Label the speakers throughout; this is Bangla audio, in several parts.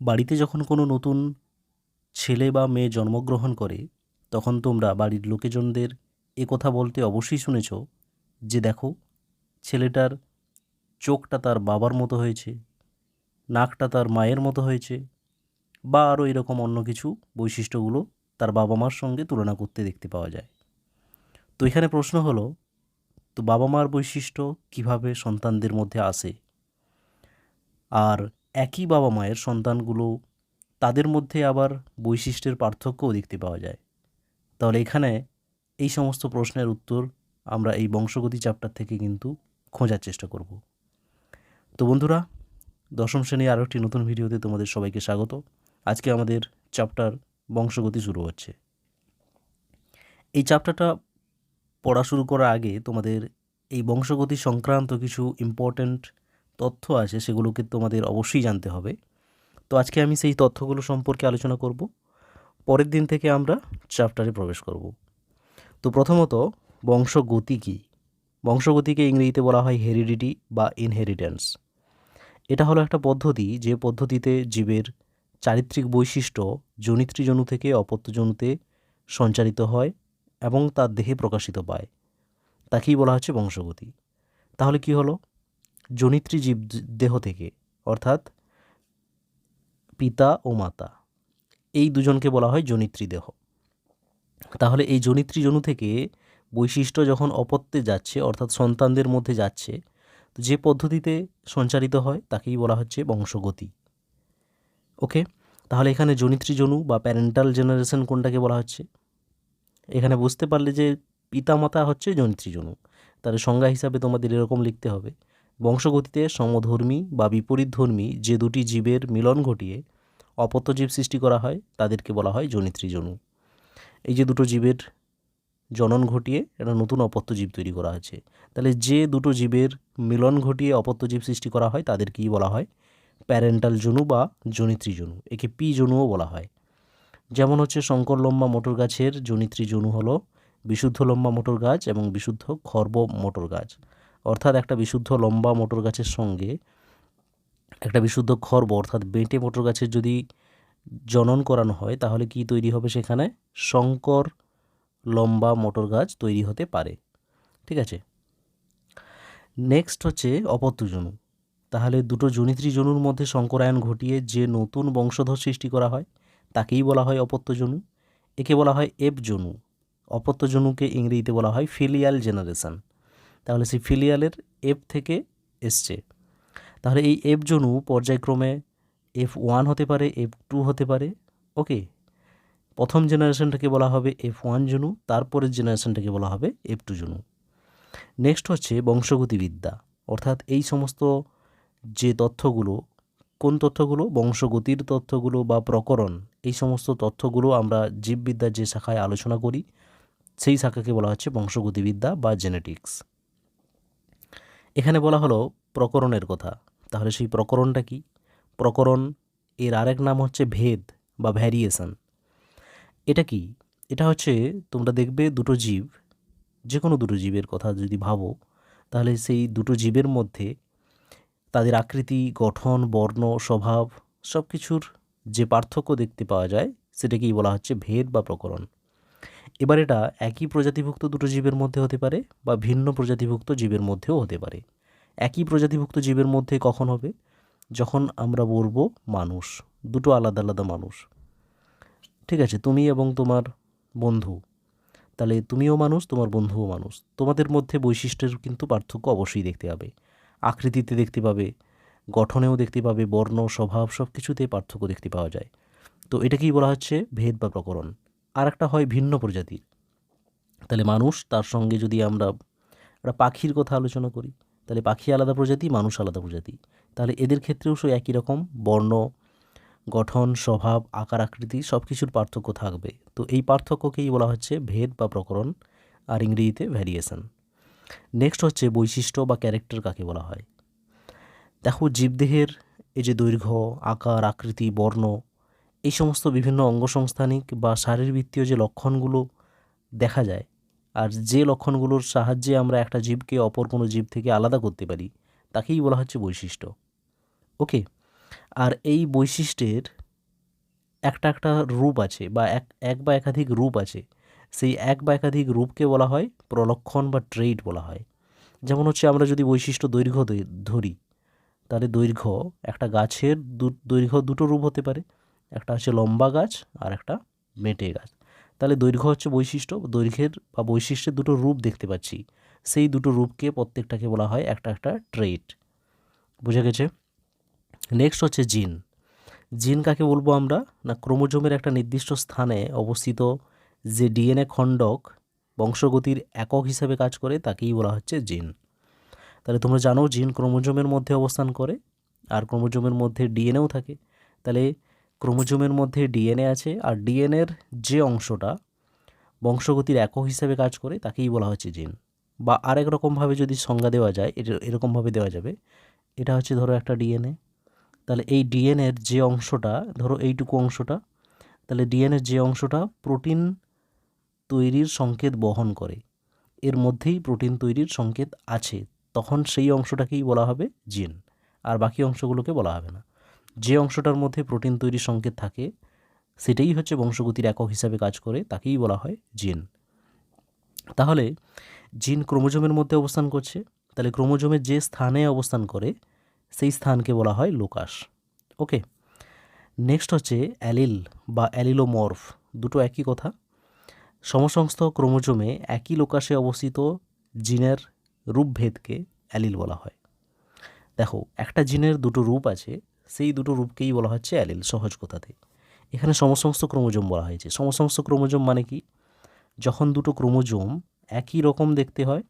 Speaker 1: বাড়িতে যখন কোনো নতুন ছেলে বা মেয়ে জন্মগ্রহণ করে, তখন তোমরা বাড়ির লোকেজনদের এ কথা বলতে অবশ্যই শুনেছ যে দেখো, ছেলেটার চোখটা তার বাবার মতো হয়েছে, নাকটা তার মায়ের মতো হয়েছে বা আরও এরকম অন্য কিছু বৈশিষ্ট্যগুলো তার বাবা মার সঙ্গে তুলনা করতে দেখতে পাওয়া যায়। তো এখানে প্রশ্ন হলো, তো বাবা মার বৈশিষ্ট্য কীভাবে সন্তানদের মধ্যে আসে? আর একই বাবা মায়ের সন্তানগুলো তাদের মধ্যে আবার বৈশিষ্ট্যের পার্থক্যও দেখতে পাওয়া যায়। তাহলে এখানে এই সমস্ত প্রশ্নের উত্তর আমরা এই বংশগতি চ্যাপ্টার থেকে কিন্তু খোঁজার চেষ্টা করব। তো বন্ধুরা, দশম শ্রেণির আরও একটি নতুন ভিডিওতে তোমাদের সবাইকে স্বাগত। আজকে আমাদের চ্যাপ্টার বংশগতি শুরু হচ্ছে। এই চ্যাপ্টারটা পড়া শুরু করার আগে তোমাদের এই বংশগতি সংক্রান্ত কিছু ইম্পর্ট্যান্ট তথ্য আছে সেগুলোকে তোমাদের অবশ্যই জানতে হবে। তো আজকে আমি সেই তথ্যগুলো সম্পর্কে আলোচনা করব। পরের দিন থেকে আমরা চ্যাপ্টারে প্রবেশ করব। তো প্রথমত, বংশগতি কী? বংশগতিকে ইংরেজিতে বলা হয় হেরিডিটি বা ইনহেরিটেন্স। এটা হলো একটা পদ্ধতি যে পদ্ধতিতে জীবের চারিত্রিক বৈশিষ্ট্য জনিত্রীজনু থেকে অপত্যজনুতে সঞ্চারিত হয় এবং তার দেহে প্রকাশিত পায়। তাকেই বলা হচ্ছে বংশগতি। তাহলে কি হলো? জনিত্রী জীব দেহ থেকে, অর্থাৎ পিতা ও মাতা, এই দুজনকে বলা হয় জনিত্রী দেহ। তাহলে এই জনিত্রী জনু থেকে বৈশিষ্ট্য যখন অপত্যে যাচ্ছে, অর্থাৎ সন্তানদের মধ্যে যাচ্ছে, তো যে পদ্ধতিতে সঞ্চারিত হয় তাকেই বলা হচ্ছে বংশগতি। ওকে? তাহলে এখানে জনিত্রী জনু বা প্যারেন্টাল জেনারেশন কোনটাকে বলা হচ্ছে? এখানে বুঝতে পারলে যে পিতামাতা হচ্ছে জনিত্রী জনু। তাহলে সংজ্ঞা হিসাবে তোমাদের এরকম লিখতে হবে। বংশগতিতে সমধর্মী বা বিপরীতধর্মী যে দুটি জীবের মিলন ঘটিয়ে অপত্য জীব সৃষ্টি করা হয়, তাদেরকে বলা হয় জনিত্রী জনু এই যে দুটো জীবের জনন ঘটিয়ে একটা নতুন অপত্য জীব তৈরি করা হয়েছে। তাহলে যে দুটো জীবের মিলন ঘটিয়ে অপত্য জীব সৃষ্টি করা হয়, তাদেরকেই বলা হয় প্যারেন্টাল জনু বা জনিত্রী জনু একে পি জনুও বলা হয়। যেমন হচ্ছে শঙ্কর লম্বা মোটর গাছের জনিত্রী জনু হলো বিশুদ্ধ লম্বা মোটর গাছ এবং বিশুদ্ধ খর্ব মোটর গাছ। অর্থাৎ একটা বিশুদ্ধ লম্বা মোটর গাছের সঙ্গে একটা বিশুদ্ধ খর্ব অর্থাৎ বেঁটে মোটর গাছের যদি জনন করানো হয়, তাহলে কি তৈরি হবে সেখানে? শঙ্কর লম্বা মোটর গাছ তৈরি হতে পারে। ঠিক আছে? নেক্সট হচ্ছে অপত্যজনু তাহলে দুটো জনিত্রী জনুর মধ্যে শঙ্করায়ন ঘটিয়ে যে নতুন বংশধর সৃষ্টি করা হয়, তাকেই বলা হয় অপত্যজনু একে বলা হয় এপ জনু অপত্যজনুকে ইংরেজিতে বলা হয় ফিলিয়াল জেনারেশন। তাহলে সেই ফিলিয়ালের এফ থেকে এসছে। তাহলে এই এফ জনু পর্যায়ক্রমে এফ ওয়ান হতে পারে এফ টু হতে পারে ওকে প্রথম জেনারেশনটাকে বলা হবে এফ ওয়ান জনু, তারপরের জেনারেশনটাকে বলা হবে এফ টু জনু। নেক্সট হচ্ছে বংশগতিবিদ্যা। অর্থাৎ এই সমস্ত যে তথ্যগুলো, কোন তথ্যগুলো? বংশগতির তথ্যগুলো বা প্রকরণ, এই সমস্ত তথ্যগুলো আমরা জীববিদ্যার যে শাখায় আলোচনা করি, সেই শাখাকে বলা হচ্ছে বংশগতিবিদ্যা বা জেনেটিক্স এখানে বলা হলো প্রকরণের কথা। তাহলে সেই প্রকরণটা কি? প্রকরণ এর আরেক নাম হচ্ছে ভেদ বা ভ্যারিয়েশন এটা কি? এটা হচ্ছে তোমরা দেখবে দুটো জীব যে কোনো দুটো জীবের কথা যদি ভাবো, তাহলে সেই দুটো জীবের মধ্যে তাদের আকৃতি, গঠন, বর্ণ, স্বভাব সব কিছুর যে পার্থক্য দেখতে পাওয়া যায়, সেটাকেই বলা হচ্ছে ভেদ বা প্রকরণ। এবার এটা একই প্রজাতিভুক্ত দুটো জীবের মধ্যে হতে পারে বা ভিন্ন প্রজাতিভুক্ত জীবের মধ্যেও হতে পারে। একই প্রজাতিভুক্ত জীবের মধ্যে কখন হবে? যখন আমরা বলব মানুষ। দুটো আলাদা আলাদা মানুষ। ঠিক আছে, তুমি এবং তোমার বন্ধু। তাহলে তুমিও মানুষ, তোমার বন্ধুও মানুষ। তোমাদের মধ্যে বৈশিষ্ট্যের কিন্তু পার্থক্য অবশ্যই দেখতে পাবে আকৃতিতে দেখতে পাবে, গঠনেও দেখতে পাবে, বর্ণ, স্বভাব সব কিছুতে পার্থক্য দেখতে পাওয়া যায়। তো এটাকেই বলা হচ্ছে ভেদ বা প্রকরণ। আর একটা হয় ভিন্ন প্রজাতির। তাহলে মানুষ তার সঙ্গে যদি আমরা, একটা পাখির কথা আলোচনা করি, তাহলে পাখি আলাদা প্রজাতি, মানুষ আলাদা প্রজাতি। তাহলে এদের ক্ষেত্রেও সে একই রকম, বর্ণ, গঠন, স্বভাব, আকার, আকৃতি সব কিছুর পার্থক্য থাকবে। তো এই পার্থক্যকেই বলা হচ্ছে ভেদ বা প্রকরণ, আর ইংরেজিতে ভ্যারিয়েশন নেক্সট হচ্ছে বৈশিষ্ট্য বা ক্যারেক্টার কাকে বলা হয়। দেখো জীবদেহের এই যে দৈর্ঘ্য, আকার, আকৃতি, বর্ণ এই সমস্ত বিভিন্ন অঙ্গসংস্থানিক বা শারীরবৃত্তীয় যে লক্ষণগুলো দেখা যায় আর যে লক্ষণগুলোর সাহায্যে আমরা একটা জীবকে অপর কোনো জীব থেকে আলাদা করতে পারি, তাকেই বলা হচ্ছে বৈশিষ্ট্য। ওকে, আর এই বৈশিষ্ট্যের একটা একটা রূপ আছে বা এক এক বা একাধিক রূপ আছে, সেই এক বা একাধিক রূপকে বলা হয় প্রলক্ষণ বা ট্রেড বলা হয়। যেমন হচ্ছে আমরা যদি বৈশিষ্ট্য দৈর্ঘ্য ধরি, তাহলে দৈর্ঘ্য একটা গাছের দৈর্ঘ্য দুটো রূপ হতে পারে একটা হচ্ছে লম্বা গাছ আর একটা মেটে গাছ। তাহলে দৈর্ঘ্য হচ্ছে বৈশিষ্ট্য, দৈর্ঘ্যের বা বৈশিষ্ট্যের দুটো রূপ দেখতে পাচ্ছি। সেই দুটো রূপকে প্রত্যেকটাকে বলা হয় একটা একটা ট্রেট বুঝে গেছে? নেক্সট হচ্ছে জিন জিন কাকে বলব আমরা? না, ক্রোমোজোমের একটা নির্দিষ্ট স্থানে অবস্থিত যে ডিএনএ খণ্ডক বংশগতির একক হিসাবে কাজ করে, তাকেই বলা হচ্ছে জিন তাহলে তোমরা জানো জিন ক্রোমোজোমের মধ্যে অবস্থান করে, আর ক্রোমোজোমের মধ্যে ডিএনএও থাকে। তাহলে ক্রোমোজোমের মধ্যে ডিএনএ আছে আর ডিএনএর যে অংশটা বংশগতির একক হিসাবে কাজ করে তাকেই বলা হচ্ছে জিন। বা আরেক রকমভাবে যদি সংজ্ঞা দেওয়া যায় এটা এরকমভাবে দেওয়া যাবে, এটা হচ্ছে ধরো একটা ডিএনএ। তাহলে এই ডিএনএর যে অংশটা, ধরো এইটুকু অংশটা, তাহলে ডিএনএর যে অংশটা প্রোটিন তৈরির সংকেত বহন করে। এর মধ্যেই প্রোটিন তৈরির সংকেত আছে, তখন সেই অংশটাকেই বলা হবে জিন, আর বাকি অংশগুলোকে বলা হবে না। যে অংশটার মধ্যে প্রোটিন তৈরির সংকেত থাকে, সেটাই হচ্ছে বংশগতির একক হিসাবে কাজ করে, তাকেই বলা হয় জিন। তাহলে, জিন ক্রোমোজোমের মধ্যে অবস্থান করছে। তাহলে ক্রোমোজোমের যে স্থানে অবস্থান করে, সেই স্থানকে বলা হয় লোকাস। ওকে, নেক্সট হচ্ছে অ্যালিল বা অ্যালিলোমর্ফ, দুটো একই কথা। সমসংস্থ ক্রোমোজোমে একই লোকাসে অবস্থিত জিনের রূপভেদকে অ্যালিল বলা হয়। দেখো, একটা জিনের দুটো রূপ আছে সেই দুটো রূপকেই বলা হচ্ছে অ্যালিল সহজ কথাতে। এখানে সমসংস্থ ক্রোমোজোম বলা হয়েছে। সমসংস্থ ক্রোমোজোম মানে কি? যখন দুটো ক্রোমোজোম একই রকম দেখতে হয়,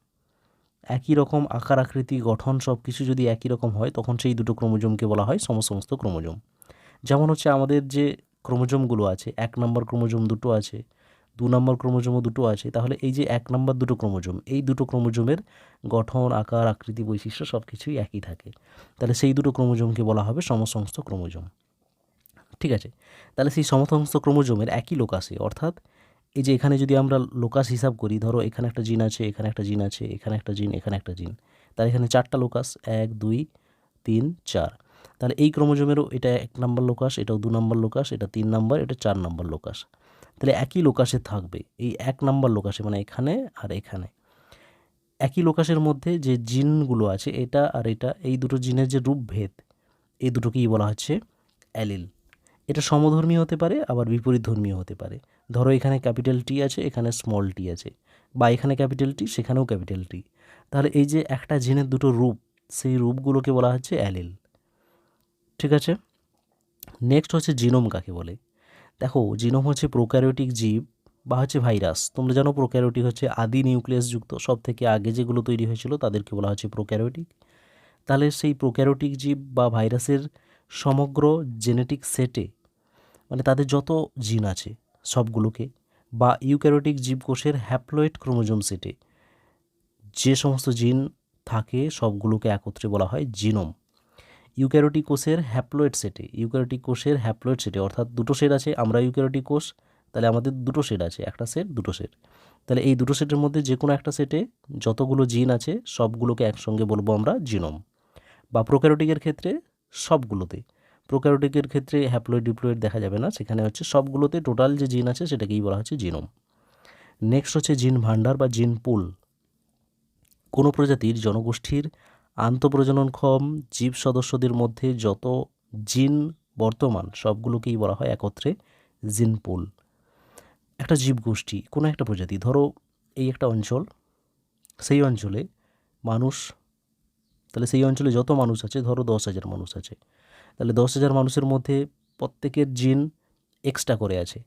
Speaker 1: একই রকম আকার, আকৃতি, গঠন সব কিছু যদি একই রকম হয়, তখন সেই দুটো ক্রোমোজোমকে বলা হয় সমসমস্ত ক্রোমোজোম। যেমন হচ্ছে আমাদের যে ক্রোমোজোমগুলো আছে, এক নম্বর ক্রোমোজোম দুটো আছে দু নম্বর ক্রোমোজোমও দুটো আছে। তাহলে এই যে এক নম্বর দুটো ক্রোমোজোম, এই দুটো ক্রোমোজোমের গঠন, আকার, আকৃতি, বৈশিষ্ট্য সব কিছুই একই থাকে। তাহলে সেই দুটো ক্রোমোজোমকে বলা হবে সমসমস্ত ক্রোমোজোম। ঠিক আছে? তাহলে সেই সমসমস্ত ক্রোমোজোমের একই লোকাসে, অর্থাৎ এই যে এখানে যদি আমরা লোকাস হিসাব করি, ধরো এখানে একটা জিন আছে, এখানে একটা জিন আছে, এখানে একটা জিন, এখানে একটা জিন, তাহলে এখানে চারটা লোকাস, এক, দুই, তিন, চার। তাহলে এই ক্রোমোজোমেরও এটা এক নম্বর লোকাস, এটাও দু নম্বর লোকাস, এটা তিন নম্বর, এটা চার নম্বর লোকাস। তাহলে একই লোকাসে থাকবে। এই এক নম্বর লোকাসে মানে এখানে আর এখানে। একই লোকাসের মধ্যে যে জিনগুলো আছে, এটা আর এটা, এই দুটো জিনের যে রূপভেদ এই দুটোকেই বলা হচ্ছে অ্যালিল। এটা সমধর্মী হতে পারে, আবার বিপরীত ধর্মীয় হতে পারে। ধরো এখানে ক্যাপিটাল টি আছে, এখানে স্মল টি আছে, বা এখানে ক্যাপিটাল টি সেখানেও ক্যাপিটাল টি তাহলে এই যে একটা জিনের দুটো রূপ, সেই রূপগুলোকে বলা হচ্ছে অ্যালিল। ঠিক আছে? নেক্সট হচ্ছে জিনোম কাকে বলে? দেখো জিনোম হচ্ছে প্রোক্যারিওটিক জীব বা হচ্ছে ভাইরাস তোমরা জানো প্রোক্যারিওটিক হচ্ছে আদি নিউক্লিয়াসযুক্ত সব থেকে আগে যেগুলো তৈরি হয়েছিল তাদেরকে বলা হচ্ছে প্রোক্যারিওটিক তাহলে সেই প্রোক্যারিওটিক জীব বা ভাইরাসের সমগ্র জেনেটিক সেটে মানে তাদের যত জিন আছে সবগুলোকে বা ইউক্যারিওটিক জীবকোষের হ্যাপ্লয়েড ক্রোমোজোম সেটে যে সমস্ত জিন থাকে সবগুলোকে একত্রে বলা হয় জিনোম ইউক্যারিওটিক কোষের হ্যাপ্লয়েড সেটে ইউক্যারিওটিক কোষের হ্যাপ্লয়েড সেটে অর্থাৎ দুটো সেট আছে, আমরা ইউক্যারিওটিক কোষ তাহলে আমাদের দুটো সেট আছে, একটা সেট দুটো সেট তাহলে এই দুটো সেটের মধ্যে যে কোনো একটা সেটে যতগুলো জিন আছে, সবগুলোকে একসঙ্গে বলব আমরা জিনোম বা প্রোক্যারিওটিকের ক্ষেত্রে সবগুলোতে। প্রোক্যারিওটিকের ক্ষেত্রে হ্যাপ্লয়েড ডিপ্লয়েড দেখা যাবে না, সেখানে হচ্ছে সবগুলোতে টোটাল যে জিন আছে, সেটাকেই বলা হচ্ছে জিনোম নেক্সট হচ্ছে জিন ভান্ডার বা জিন পুল কোনো প্রজাতির জনগোষ্ঠীর আন্তঃপ্রজননক্ষম জীব সদস্যদের মধ্যে যত জিন বর্তমান, সবগুলোকেই বলা হয় একত্রে জিন পুল। একটা জীবগোষ্ঠী কোনো একটা প্রজাতি, ধরো এই একটা অঞ্চল, সেই অঞ্চলে মানুষ, তাহলে সেই অঞ্চলে যত মানুষ আছে, ধরো দশ হাজার মানুষ আছে, তাহলে দশ হাজার মানুষের মধ্যে প্রত্যেকের জিন এক্সট্রা করে আছে।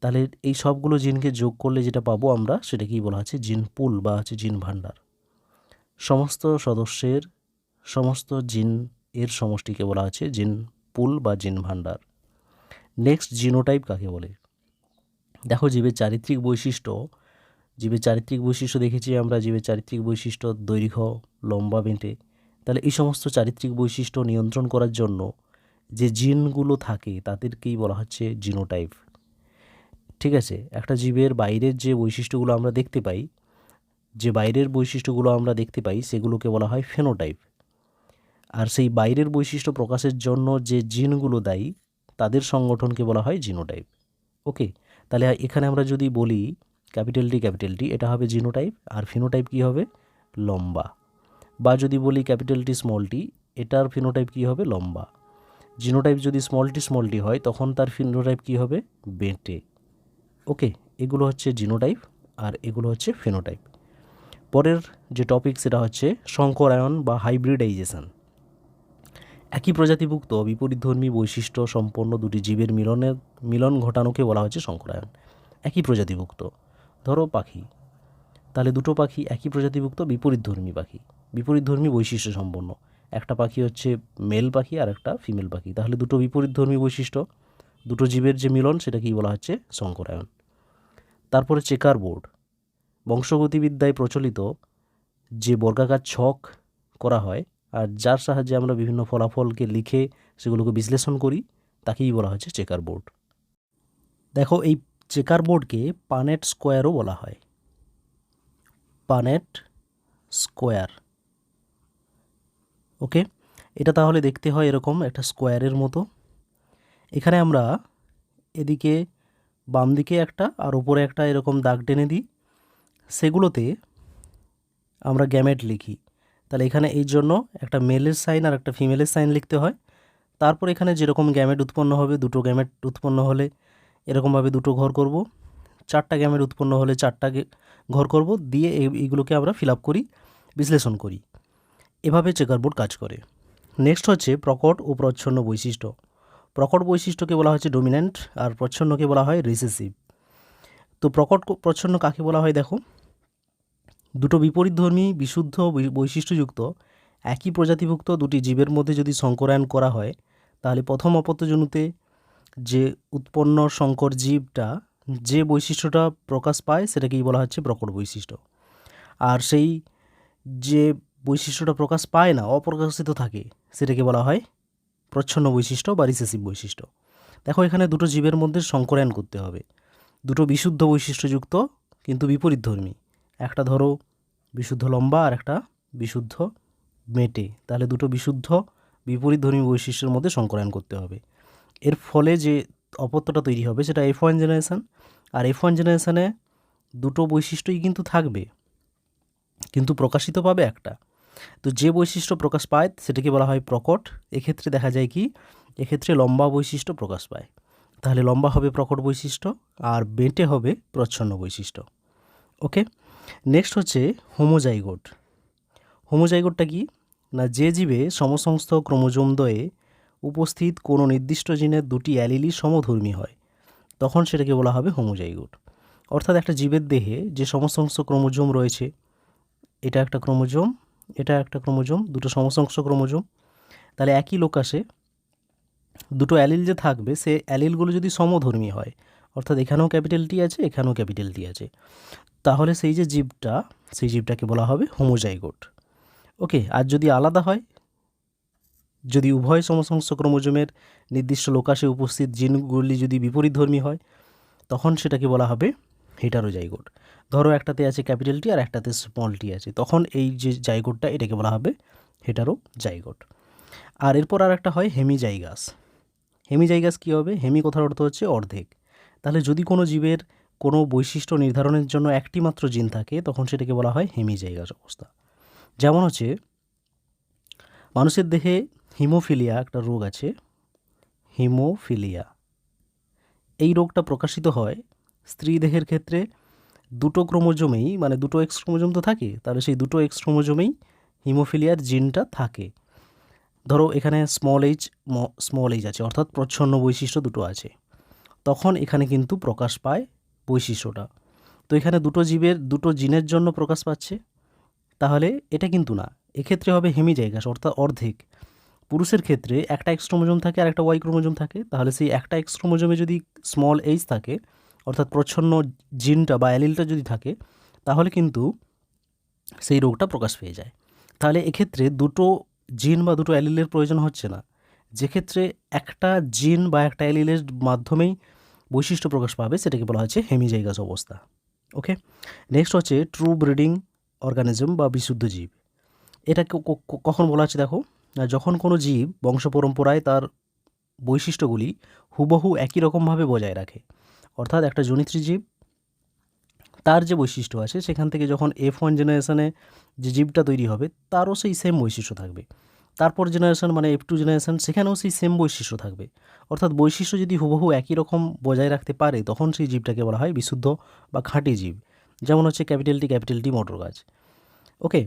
Speaker 1: তাহলে এই সবগুলো জিনকে যোগ করলে যেটা পাবো আমরা, সেটাকেই বলা হচ্ছে জিন পুল বা হচ্ছে জিন ভাণ্ডার। সমস্ত সদস্যের, সমস্ত জিন এর সমষ্টিকে বলা হচ্ছে জিন পুল বা জিন ভাণ্ডার। নেক্সট জিনোটাইপ কাকে বলে? দেখো, জীবের চারিত্রিক বৈশিষ্ট্য, জীবের চারিত্রিক বৈশিষ্ট্য দেখেছি আমরা, জীবের চারিত্রিক বৈশিষ্ট্য দৈর্ঘ্য, লম্বা বেঁটে। তাহলে এই সমস্ত চারিত্রিক বৈশিষ্ট্য নিয়ন্ত্রণ করার জন্য যে জিনগুলো থাকে, তাদেরকেই বলা হচ্ছে জিনোটাইপ ঠিক আছে? একটা জীবের বাইরের যে বৈশিষ্ট্যগুলো আমরা দেখতে পাই যে বাইরের বৈশিষ্ট্যগুলো আমরা দেখতে পাই, সেগুলোকে বলা হয় ফেনোটাইপ আর সেই বাইরের বৈশিষ্ট্য প্রকাশের জন্য যে জিনগুলো দায়ী, তাদের সংগঠনকে বলা হয় জিনোটাইপ ওকে, তাহলে এখানে আমরা যদি বলি ক্যাপিটাল টি ক্যাপিটাল টি, এটা হবে জিনোটাইপ আর ফিনোটাইপ কী হবে? লম্বা। বা যদি বলি ক্যাপিটাল টি, স্মল টি, এটার ফিনোটাইপ কী হবে? লম্বা। জিনোটাইপ যদি স্মল টি, স্মল হয়, তখন তার ফিনোটাইপ কী হবে? বেঁটে। ওকে, এগুলো হচ্ছে জিনোটাইপ আর এগুলো হচ্ছে ফেনোটাইপ পরের যে টপিক সেটা হচ্ছে শঙ্করায়ন বা হাইব্রিডাইজেশন একই প্রজাতিভুক্ত বিপরীতধর্মী বৈশিষ্ট্য সম্পন্ন দুটি জীবের মিলনের, মিলন ঘটানোকে বলা হচ্ছে শঙ্করায়ন। একই প্রজাতিভুক্ত। ধরো পাখি। তাহলে দুটো পাখি একই প্রজাতিভুক্ত, বিপরীতধর্মী পাখি। বিপরীতধর্মী বৈশিষ্ট্য সম্পন্ন। একটা পাখি হচ্ছে মেল পাখি, আর একটা ফিমেল পাখি। তাহলে দুটো বিপরীতধর্মী বৈশিষ্ট্য। দুটো জীবের যে মিলন, সেটাকেই বলা হচ্ছে শঙ্করায়ন। তারপরে চেকার বোর্ড। বংশগতিবিদ্যায় প্রচলিত যে বর্গাকার ছক করা হয় আর যার সাহায্যে আমরা বিভিন্ন ফলাফলকে লিখে সেগুলোকে বিশ্লেষণ করি, তাকেই বলা হচ্ছে চেকার বোর্ড। দেখো, এই চেকার বোর্ডকে পানেট স্কোয়ারও বলা হয়। Punnett square. ওকে? এটা তাহলে দেখতে হয় এরকম একটা স্কোয়ারের মতো। এখানে আমরা এদিকে বাম দিকে একটা আর উপরে একটা এরকম দাগ টেনে দিই। সেগুলোতে আমরা গ্যামেট লিখি। তাহলে এখানে এই জন্য একটা মেলের সাইন আর একটা ফিমেলের সাইন লিখতে হয়। তারপর এখানে যেরকম গ্যামেট উৎপন্ন হবে, দুটো গ্যামেট উৎপন্ন হলে এরকমভাবে দুটো ঘর করব। চারটা গ্যামেট উৎপন্ন হলে চারটা ঘর করব। দিয়ে এই- এইগুলোকে আমরা ফিল করি, বিশ্লেষণ করি। এভাবে চেকারবোর্ড কাজ করে। নেক্সট হচ্ছে প্রকট ও প্রচ্ছন্ন বৈশিষ্ট্য। প্রকট বৈশিষ্ট্যকে বলা হচ্ছে ডোমিন্যান্ট আর প্রচ্ছন্নকে বলা হয় রিসেসিভ। তো প্রকট প্রচ্ছন্ন কাকে বলা হয় দেখো? দুটো বিপরীতধর্মী, বিশুদ্ধ বৈশিষ্ট্যযুক্ত, একই প্রজাতিভুক্ত দুটি জীবের মধ্যে যদি সংকরায়ন করা হয়, তাহলে প্রথম অপত্যজনুতে যে উৎপন্ন সংকর জীবটা, যে বৈশিষ্ট্যটা প্রকাশ পায় সেটাকেই বলা হচ্ছে প্রকট বৈশিষ্ট্য। আর সেই যে বৈশিষ্ট্যটা প্রকাশ পায় না, অপ্রকাশিত থাকে, সেটাকে বলা হয় প্রচ্ছন্ন বৈশিষ্ট্য বা রিসেসিভ বৈশিষ্ট্য। দেখো, এখানে দুটো জীবের মধ্যে সংকরায়ন করতে হবে। দুটো বিশুদ্ধ বৈশিষ্ট্যযুক্ত, কিন্তু বিপরীতধর্মী। একটা ধরো বিশুদ্ধ লম্বা আর একটা বিশুদ্ধ মেটে। তাহলে দুটো বিশুদ্ধ বিপরীতধর্মী বৈশিষ্ট্যের মধ্যে সংকরায়ন করতে হবে। এর ফলে যে অপত্যটা তৈরি হবে সেটা এফ ওয়ান জেনারেশান আর এফ ওয়ান জেনারেশানে দুটো বৈশিষ্ট্যই কিন্তু থাকবে, কিন্তু প্রকাশিত পাবে একটা। তো যে বৈশিষ্ট্য প্রকাশ পায় সেটাকে বলা হয় প্রকট। এক্ষেত্রে দেখা যায় কি? এক্ষেত্রে লম্বা বৈশিষ্ট্য প্রকাশ পায়। তাহলে লম্বা হবে প্রকট বৈশিষ্ট্য, আর বেঁটে হবে প্রচ্ছন্ন বৈশিষ্ট্য। ওকে নেক্সট হচ্ছে হোমোজাইগোট হোমোজাইগোটটা কি? না, যে জীবে সমসংস্থ ক্রোমোজোম দ্বয়ে উপস্থিত কোনো নির্দিষ্ট জিনের দুটি অ্যালিলি সমধর্মী হয়, তখন সেটাকে বলা হবে হোমোজাইগোট অর্থাৎ একটা জীবের দেহে যে সমসংস্থ ক্রোমোজোম রয়েছে, এটা একটা ক্রোমোজোম, এটা একটা ক্রোমোজোম, দুটো সমসংস্থ ক্রোমোজোম, তাহলে একই লোকাসে দুটো অ্যালিল যে থাকবে, সে অ্যালিলগুলো যদি সমধর্মী হয়, অর্থাৎ এখানেও ক্যাপিটাল টি আছে, এখানেও ক্যাপিটাল টি আছে। তাহলে সেই যে জীবটা, সেই জীবটাকে বলা হবে হোমোজাইগোট। ওকে, আর যদি আলাদা হয়, যদি উভয় সমসংস্থ ক্রোমোজোমের নির্দিষ্ট লোকাসে উপস্থিত জিনগুলি যদি বিপরীতধর্মী হয়, তখন সেটাকে বলা হবে হেটারোজাইগোট। ধরো একটাতে আছে ক্যাপিটাল টি আর একটাতে স্মল টি আছে, তখন এই যে জাইগোটটা, এটাকে বলা হবে হেটারো জাইগোট আর এরপর আর একটা হয় হেমিজাইগাস। হেমিজাইগাস কী হবে? হেমি কথার অর্থ হচ্ছে অর্ধেক। তাহলে যদি কোনো জীবের কোনো বৈশিষ্ট্য নির্ধারণের জন্য একটি মাত্র জিন থাকে, তখন সেটাকে বলা হয় হেমিজাইগাস অবস্থা। যেমন হচ্ছে, মানুষের দেহে হিমোফিলিয়া একটা রোগ আছে, হিমোফিলিয়া। এই রোগটা প্রকাশিত হয় স্ত্রী দেহের ক্ষেত্রে দুটো ক্রোমোজোমেই মানে দুটো এক্স ক্রোমোজোম তো থাকে, তাহলে সেই দুটো এক্স ক্রোমোজোমেই হিমোফিলিয়ার জিনটা থাকে। ধরো, এখানে স্মল এইচ স্মল এইচ আছে, অর্থাৎ প্রচ্ছন্ন বৈশিষ্ট্য দুটো আছে। তখন এখানে কিন্তু প্রকাশ পায় বৈশিষ্ট্যটা। তো এখানে দুটো জীবের, দুটো জিনের জন্য প্রকাশ পাচ্ছে। তাহলে এটা কিন্তু না, এক্ষেত্রে হবে হেমিজাইগাস, অর্থাৎ অর্ধেক। পুরুষের ক্ষেত্রে একটা এক্স ক্রোমোজোম থাকে আর একটা ওয়াই ক্রোমোজোম থাকে। তাহলে সেই একটা এক্স যদি স্মল এইজ থাকে, অর্থাৎ প্রচ্ছন্ন জিনটা বা অ্যালিলটা যদি থাকে, তাহলে কিন্তু সেই রোগটা প্রকাশ পেয়ে যায়। তাহলে এক্ষেত্রে দুটো জিন বা দুটো অ্যালিলের প্রয়োজন হচ্ছে না। যেক্ষেত্রে একটা জিন বা একটা অ্যালিলের মাধ্যমেই বৈশিষ্ট্য প্রকাশ পাবে, সেটাকে বলা হচ্ছে হেমিজাইগাস অবস্থা। ওকে নেক্সট হচ্ছে ট্রু ব্রিডিং অর্গানিজম বা বিশুদ্ধ জীব। এটা ক- ক- কখন বলা হচ্ছে দেখো? যখন কোনো জীব বংশ পরম্পরায় তার বৈশিষ্ট্যগুলি হুবহু একই রকমভাবে বজায় রাখে। অর্থাৎ একটা জনিত্রী জীব, তার যে বৈশিষ্ট্য আছে, সেখান থেকে যখন এফ ওয়ান জেনারেশনে যে জীবটা তৈরি হবে, তারও সেই সেম বৈশিষ্ট্য থাকবে। তারপর জেনারেশন মানে এফ টু জেনারেশন সেখানেও সেই সেম বৈশিষ্ট্য থাকবে। অর্থাৎ বৈশিষ্ট্য যদি হুবহু একই রকম বজায় রাখতে পারে, তখন সেই জীবটাকে বলা হয় বিশুদ্ধ বা খাঁটি জীব। যেমন হচ্ছে ক্যাপিটাল টি ক্যাপিটাল টি মোটর গাছ। ওকে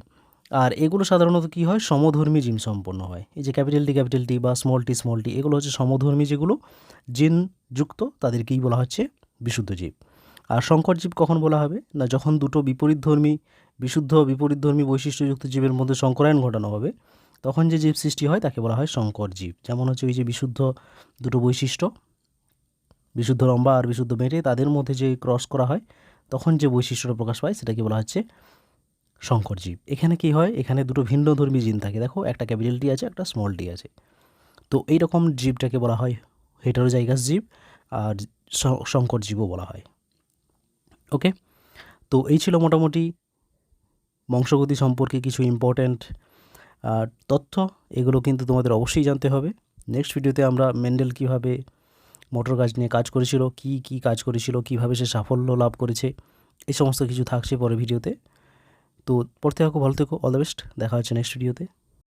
Speaker 1: আর এগুলো সাধারণত কী হয়? সমধর্মী জিন সম্পন্ন হয়। এই যে ক্যাপিটাল টি ক্যাপিটাল টি বা স্মল টি স্মল টি এগুলো হচ্ছে সমধর্মী যেগুলো জিনযুক্ত তাদেরকেই বলা হচ্ছে বিশুদ্ধ জীব। আর সংকর জীব কখন বলা হবে? না, যখন দুটো বিপরীতধর্মী, বিশুদ্ধ বিপরীতধর্মী বৈশিষ্ট্যযুক্ত জীবের মধ্যে সংকরায়ন ঘটানো হবে তখন যে জীব সৃষ্টি হয় তাকে বলা হয় সংকর জীব। যেমন হচ্ছে ওই যে বিশুদ্ধ দুটো বৈশিষ্ট্য, বিশুদ্ধ লম্বা আর বিশুদ্ধ মেটে তাদের মধ্যে যে ক্রস করা হয়, তখন যে বৈশিষ্ট্যটা প্রকাশ পায় সেটাকে বলা হচ্ছে সংকর জীব। এখানে কি হয়? এখানে দুটো ভিন্ন ধর্মী জিন থাকে। দেখো, একটা ক্যাপিটাল টি আছে, একটা স্মল টি আছে। তো এই রকম জীবটাকে বলা হয় হেটারোজাইগাস জীব আর সংকর জীবও বলা হয়। ওকে তো এই ছিল মোটামুটি বংশগতি সম্পর্কে কিছু ইম্পর্ট্যান্ট তথ্য, এগুলো কিন্তু তোমাদের অবশ্যই জানতে হবে। নেক্সট ভিডিওতে আমরা মেন্ডেল কীভাবে মোটর গাছ নিয়ে কাজ করেছিল, কি কি কাজ করেছিল, কীভাবে সে সাফল্য লাভ করেছে এই সমস্ত কিছু থাকছে পরে ভিডিওতে তো পড়তে থাকো, ভালো থেকো অল দ্য বেস্ট দেখা হচ্ছে নেক্সট ভিডিওতে